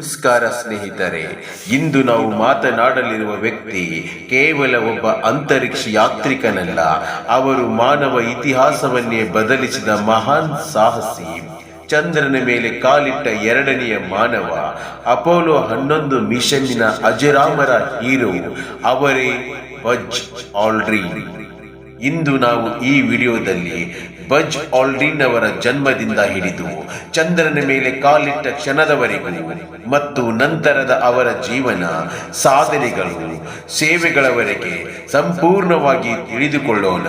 ನಮಸ್ಕಾರ ಸ್ನೇಹಿತರೆ, ಇಂದು ನಾವು ಮಾತನಾಡಲಿರುವ ವ್ಯಕ್ತಿ ಕೇವಲ ಒಬ್ಬ ಅಂತರಿಕ್ಷ ಯಾತ್ರಿಕನಲ್ಲ, ಅವರು ಮಾನವ ಇತಿಹಾಸವನ್ನೇ ಬದಲಿಸಿದ ಮಹಾನ್ ಸಾಹಸಿ. ಚಂದ್ರನ ಮೇಲೆ ಕಾಲಿಟ್ಟ ಎರಡನೆಯ ಮಾನವ, ಅಪೋಲೋ ಹನ್ನೊಂದು ಮಿಷನ್ನಿನ ಅಜರಾಮರ ಹೀರೋ, ಅವರೇ ಬಜ್ ಆಲ್ಡ್ರಿನ್. ಇಂದು ನಾವು ಈ ವಿಡಿಯೋದಲ್ಲಿ ಬಜ್ ಆಲ್ಡ್ರಿನ್ ಅವರ ಜನ್ಮದಿಂದ ಹಿಡಿದು ಚಂದ್ರನ ಮೇಲೆ ಕಾಲಿಟ್ಟ ಕ್ಷಣದವರೆಗೂ ಮತ್ತು ನಂತರದ ಅವರ ಜೀವನ, ಸಾಧನೆಗಳು, ಸೇವೆಗಳವರೆಗೆ ಸಂಪೂರ್ಣವಾಗಿ ತಿಳಿದುಕೊಳ್ಳೋಣ.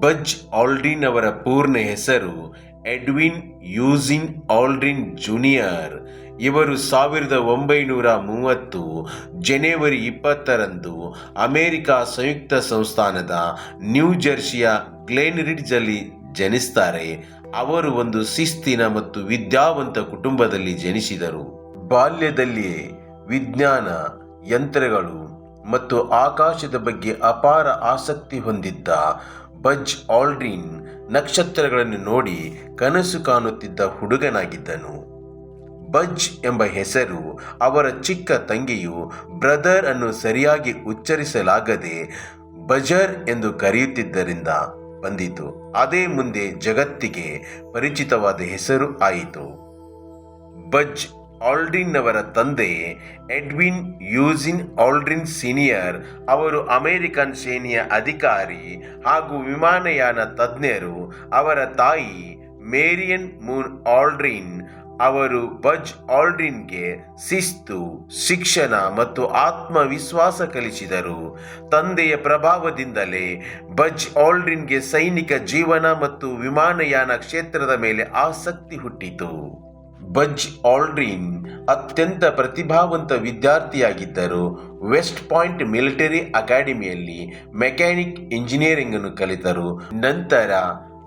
ಬಜ್ ಆಲ್ಡ್ರಿನ್ ಅವರ ಪೂರ್ಣ ಹೆಸರು ಎಡ್ವಿನ್ ಯೂಸಿನ್ ಆಲ್ಡ್ರಿನ್ ಜೂನಿಯರ್. ಇವರು ಸಾವಿರದ ಒಂಬೈನೂರ ಮೂವತ್ತು, ಜನವರಿ ಇಪ್ಪತ್ತರಂದು ಅಮೆರಿಕ ಸಂಯುಕ್ತ ಸಂಸ್ಥಾನದ ನ್ಯೂ ಜರ್ಸಿಯ ಗ್ಲೇನ್ ರಿಡ್ಜಲ್ಲಿ ಜನಿಸ್ತಾರೆ. ಅವರು ಒಂದು ಶಿಸ್ತಿನ ಮತ್ತು ವಿದ್ಯಾವಂತ ಕುಟುಂಬದಲ್ಲಿ ಜನಿಸಿದರು. ಬಾಲ್ಯದಲ್ಲಿಯೇ ವಿಜ್ಞಾನ, ಯಂತ್ರಗಳು ಮತ್ತು ಆಕಾಶದ ಬಗ್ಗೆ ಅಪಾರ ಆಸಕ್ತಿ ಹೊಂದಿದ್ದ ಬಜ್ ಆಲ್ಡ್ರಿನ್ ನಕ್ಷತ್ರಗಳನ್ನು ನೋಡಿ ಕನಸು ಕಾಣುತ್ತಿದ್ದ ಹುಡುಗನಾಗಿದ್ದನು. ಬಜ್ ಎಂಬ ಹೆಸರು ಅವರ ಚಿಕ್ಕ ತಂಗಿಯು ಬ್ರದರ್ ಅನ್ನು ಸರಿಯಾಗಿ ಉಚ್ಚರಿಸಲಾಗದೆ ಬಜರ್ ಎಂದು ಕರೆಯುತ್ತಿದ್ದರಿಂದ ಬಂದಿತು. ಅದೇ ಮುಂದೆ ಜಗತ್ತಿಗೆ ಪರಿಚಿತವಾದ ಹೆಸರು ಆಯಿತು. ಬಜ್ ಆಲ್ಡ್ರಿನ್ ಅವರ ತಂದೆ ಎಡ್ವಿನ್ ಯೂಸಿನ್ ಆಲ್ಡ್ರಿನ್ ಸೀನಿಯರ್ ಅವರು ಅಮೆರಿಕನ್ ಸೇನೆಯ ಅಧಿಕಾರಿ ಹಾಗೂ ವಿಮಾನಯಾನ ತಜ್ಞರು ಅವರ ತಾಯಿ ಮೇರಿಯನ್ ಮೂನ್ ಆಲ್ಡ್ರಿನ್ ಅವರು ಬಜ್ ಆಲ್ಡ್ರಿನ್ಗೆ ಶಿಸ್ತು, ಶಿಕ್ಷಣ ಮತ್ತು ಆತ್ಮವಿಶ್ವಾಸ ಕಲಿಸಿದರು. ತಂದೆಯ ಪ್ರಭಾವದಿಂದಲೇ ಬಜ್ ಆಲ್ಡ್ರಿನ್ಗೆ ಸೈನಿಕ ಜೀವನ ಮತ್ತು ವಿಮಾನಯಾನ ಕ್ಷೇತ್ರದ ಮೇಲೆ ಆಸಕ್ತಿ ಹುಟ್ಟಿತು. ಬಜ್ ಆಲ್ಡ್ರಿನ್ ಅತ್ಯಂತ ಪ್ರತಿಭಾವಂತ ವಿದ್ಯಾರ್ಥಿಯಾಗಿದ್ದರು. ವೆಸ್ಟ್ ಪಾಯಿಂಟ್ ಮಿಲಿಟರಿ ಅಕಾಡೆಮಿಯಲ್ಲಿ ಮೆಕ್ಯಾನಿಕ್ ಇಂಜಿನಿಯರಿಂಗ್ ಅನ್ನು ಕಲಿತರು. ನಂತರ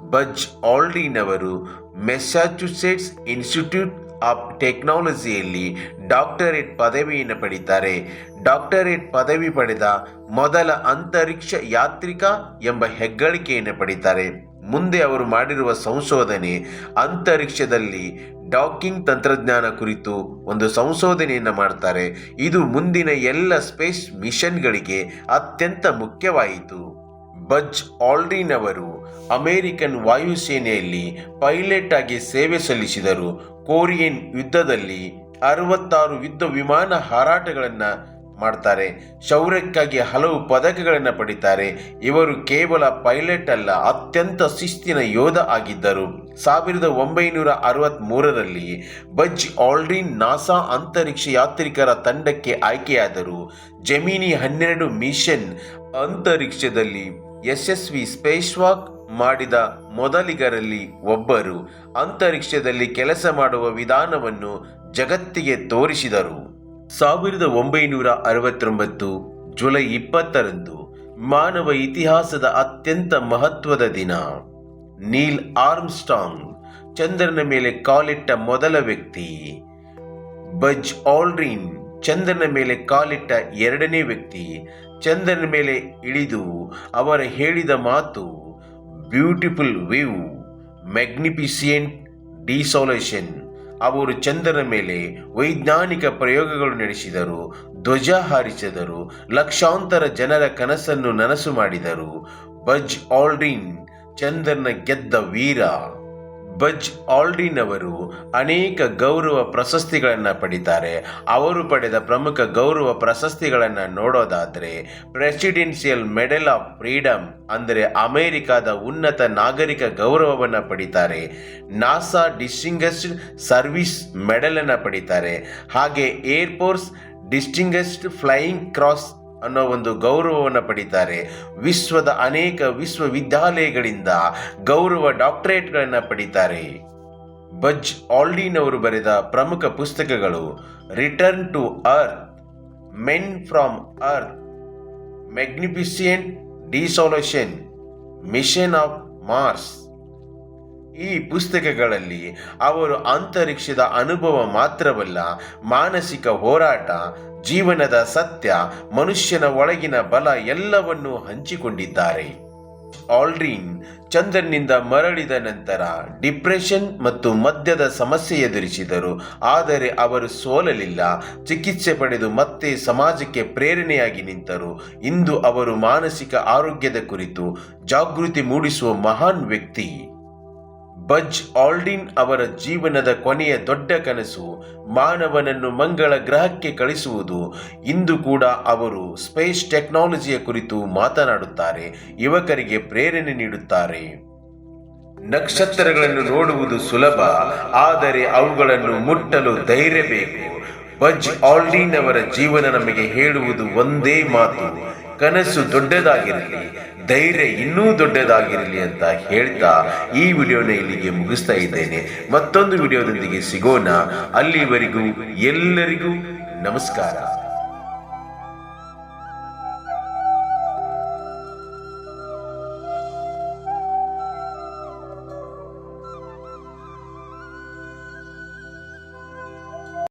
ಬಜ್ ಆಲ್ಡ್ರಿನ್ ಅವರು ಮೆಸ್ಸಾಚುಸೆಟ್ಸ್ ಇನ್ಸ್ಟಿಟ್ಯೂಟ್ ಆಫ್ ಟೆಕ್ನಾಲಜಿಯಲ್ಲಿ ಡಾಕ್ಟರೇಟ್ ಪದವಿಯನ್ನು ಪಡೀತಾರೆ. ಡಾಕ್ಟರೇಟ್ ಪದವಿ ಪಡೆದ ಮೊದಲ ಅಂತರಿಕ್ಷ ಯಾತ್ರಿಕ ಎಂಬ ಹೆಗ್ಗಳಿಕೆಯನ್ನು ಪಡೀತಾರೆ. ಮುಂದೆ ಅವರು ಮಾಡಿರುವ ಸಂಶೋಧನೆ ಅಂತರಿಕ್ಷದಲ್ಲಿ ಡಾಕಿಂಗ್ ತಂತ್ರಜ್ಞಾನ ಕುರಿತು ಒಂದು ಸಂಶೋಧನೆಯನ್ನು ಮಾಡ್ತಾರೆ. ಇದು ಮುಂದಿನ ಎಲ್ಲ ಸ್ಪೇಸ್ ಮಿಷನ್ಗಳಿಗೆ ಅತ್ಯಂತ ಮುಖ್ಯವಾಯಿತು. ಬಜ್ ಆಲ್ಡ್ರಿನ್ ಅವರು ಅಮೆರಿಕನ್ ವಾಯುಸೇನೆಯಲ್ಲಿ ಪೈಲಟ್ ಆಗಿ ಸೇವೆ ಸಲ್ಲಿಸಿದರು. ಕೊರಿಯನ್ ಯುದ್ಧದಲ್ಲಿ ಅರವತ್ತಾರು ಯುದ್ಧ ವಿಮಾನ ಹಾರಾಟಗಳನ್ನು ಮಾಡ್ತಾರೆ. ಶೌರ್ಯಕ್ಕಾಗಿ ಹಲವು ಪದಕಗಳನ್ನು ಪಡಿತಾರೆ. ಇವರು ಕೇವಲ ಪೈಲಟ್ ಅಲ್ಲ, ಅತ್ಯಂತ ಶಿಸ್ತಿನ ಯೋಧ ಆಗಿದ್ದರು. ಸಾವಿರದ ಒಂಬೈನೂರ ಅರವತ್ತ್ ಮೂರರಲ್ಲಿ ಬಜ್ ಆಲ್ಡ್ರಿನ್ ನಾಸಾ ಅಂತರಿಕ್ಷ ಯಾತ್ರಿಕರ ತಂಡಕ್ಕೆ ಆಯ್ಕೆಯಾದರು. ಜಮಿನಿ ಹನ್ನೆರಡು ಮಿಷನ್ ಅಂತರಿಕ್ಷದಲ್ಲಿ ಯಶಸ್ವಿ ಸ್ಪೇಸ್ ವಾಕ್ ಮಾಡಿದ ಮೊದಲಿಗರಲ್ಲಿ ಒಬ್ಬರು ಅಂತರಿಕ್ಷದಲ್ಲಿ ಕೆಲಸ ಮಾಡುವ ವಿಧಾನವನ್ನು ಜಗತ್ತಿಗೆ ತೋರಿಸಿದರು. ಸಾವಿರದ ಒಂಬೈನೂರ ಅರವತ್ತೊಂಬತ್ತು ಜುಲೈ ಇಪ್ಪತ್ತರಂದು ಮಾನವ ಇತಿಹಾಸದ ಅತ್ಯಂತ ಮಹತ್ವದ ದಿನ. ನೀಲ್ ಆರ್ಮ್ಸ್ಟಾಂಗ್, ಚಂದ್ರನ ಮೇಲೆ ಕಾಲಿಟ್ಟ ಮೊದಲ ವ್ಯಕ್ತಿ. ಬಜ್ ಆಲ್ಡ್ರಿನ್ ಚಂದ್ರನ ಮೇಲೆ ಕಾಲಿಟ್ಟ ಎರಡನೇ ವ್ಯಕ್ತಿ ಚಂದ್ರನ ಮೇಲೆ ಇಳಿದು ಅವರ ಹೇಳಿದ ಮಾತು ಬ್ಯೂಟಿಫುಲ್ ವ್ಯೂ ಮ್ಯಾಗ್ನಿಫಿಸಿಯೆಂಟ್ ಡಿಸೋಲೇಷನ್ ಅವರು ಚಂದ್ರನ ಮೇಲೆ ವೈಜ್ಞಾನಿಕ ಪ್ರಯೋಗಗಳು ನಡೆಸಿದರು, ಧ್ವಜ ಹಾರಿಸಿದರು, ಲಕ್ಷಾಂತರ ಜನರ ಕನಸನ್ನು ನನಸು ಮಾಡಿದರು. ಬಜ್ ಆಲ್ಡ್ರಿನ್ ಚಂದ್ರನ ಗೆದ್ದ ವೀರ. ಬಜ್ ಆಲ್ಡಿನ್ ಅವರು ಅನೇಕ ಗೌರವ ಪ್ರಶಸ್ತಿಗಳನ್ನು ಪಡಿತಾರೆ. ಅವರು ಪಡೆದ ಪ್ರಮುಖ ಗೌರವ ಪ್ರಶಸ್ತಿಗಳನ್ನು ನೋಡೋದಾದರೆ ಪ್ರೆಸಿಡೆನ್ಷಿಯಲ್ ಮೆಡಲ್ ಆಫ್ ಫ್ರೀಡಮ್ ಅಂದರೆ ಅಮೆರಿಕಾದ ಉನ್ನತ ನಾಗರಿಕ ಗೌರವವನ್ನು ಪಡಿತಾರೆ. ನಾಸಾ ಡಿಸ್ಟಿಂಗಸ್ಡ್ ಸರ್ವಿಸ್ ಮೆಡಲನ್ನು ಪಡಿತಾರೆ. ಹಾಗೆ ಏರ್ಫೋರ್ಸ್ ಡಿಸ್ಟಿಂಗಸ್ಡ್ ಫ್ಲೈಯಿಂಗ್ ಕ್ರಾಸ್ ಅನ್ನೋ ಒಂದು ಗೌರವವನ್ನು ಪಡಿತಾರೆ. ವಿಶ್ವದ ಅನೇಕ ವಿಶ್ವವಿದ್ಯಾಲಯಗಳಿಂದ ಗೌರವ ಡಾಕ್ಟರೇಟ್ಗಳನ್ನು ಪಡಿತಾರೆ. ಬಜ್ ಆಲ್ಡೀನ್ ಅವರು ಬರೆದ ಪ್ರಮುಖ ಪುಸ್ತಕಗಳು return to earth, men from earth magnificent desolation mission of Mars. ಈ ಪುಸ್ತಕಗಳಲ್ಲಿ ಅವರು ಅಂತರಿಕ್ಷದ ಅನುಭವ ಮಾತ್ರವಲ್ಲ, ಮಾನಸಿಕ ಹೋರಾಟ, ಜೀವನದ ಸತ್ಯ, ಮನುಷ್ಯನ ಒಳಗಿನ ಬಲ ಎಲ್ಲವನ್ನೂ ಹಂಚಿಕೊಂಡಿದ್ದಾರೆ. ಆಲ್ಡ್ರಿನ್ ಚಂದ್ರನಿಂದ ಮರಳಿದ ನಂತರ ಡಿಪ್ರೆಷನ್ ಮತ್ತು ಮದ್ಯದ ಸಮಸ್ಯೆ ಎದುರಿಸಿದರು, ಆದರೆ ಅವರು ಸೋಲಲಿಲ್ಲ, ಚಿಕಿತ್ಸೆ ಪಡೆದು ಮತ್ತೆ ಸಮಾಜಕ್ಕೆ ಪ್ರೇರಣೆಯಾಗಿ ನಿಂತರು. ಇಂದು ಅವರು ಮಾನಸಿಕ ಆರೋಗ್ಯದ ಕುರಿತು ಜಾಗೃತಿ ಮೂಡಿಸುವ ಮಹಾನ್ ವ್ಯಕ್ತಿ. ಬಜ್ ಆಲ್ಡಿನ್ ಅವರ ಜೀವನದ ಕೊನೆಯ ದೊಡ್ಡ ಕನಸು ಮಾನವನನ್ನು ಮಂಗಳ ಗ್ರಹಕ್ಕೆ ಕಳಿಸುವುದು. ಇಂದು ಕೂಡ ಅವರು ಸ್ಪೇಸ್ ಟೆಕ್ನಾಲಜಿಯ ಕುರಿತು ಮಾತನಾಡುತ್ತಾರೆ, ಯುವಕರಿಗೆ ಪ್ರೇರಣೆ ನೀಡುತ್ತಾರೆ. ನಕ್ಷತ್ರಗಳನ್ನು ನೋಡುವುದು ಸುಲಭ, ಆದರೆ ಅವುಗಳನ್ನು ಮುಟ್ಟಲು ಧೈರ್ಯ ಬೇಕು. ಬಜ್ ಆಲ್ಡಿನ್ ಅವರ ಜೀವನ ನಮಗೆ ಹೇಳುವುದು ಒಂದೇ ಮಾತು ಕನಸು ದೊಡ್ಡದಾಗಿರಲಿ, ಧೈರ್ಯ ಇನ್ನೂ ದೊಡ್ಡದಾಗಿರಲಿ ಅಂತ ಹೇಳ್ತಾ ಈ ವಿಡಿಯೋನ ಇಲ್ಲಿಗೆ ಮುಗಿಸ್ತಾ ಇದ್ದೇನೆ. ಮತ್ತೊಂದು ವಿಡಿಯೋದೊಂದಿಗೆ ಸಿಗೋಣ. ಅಲ್ಲಿವರೆಗೂ ಎಲ್ಲರಿಗೂ ನಮಸ್ಕಾರ.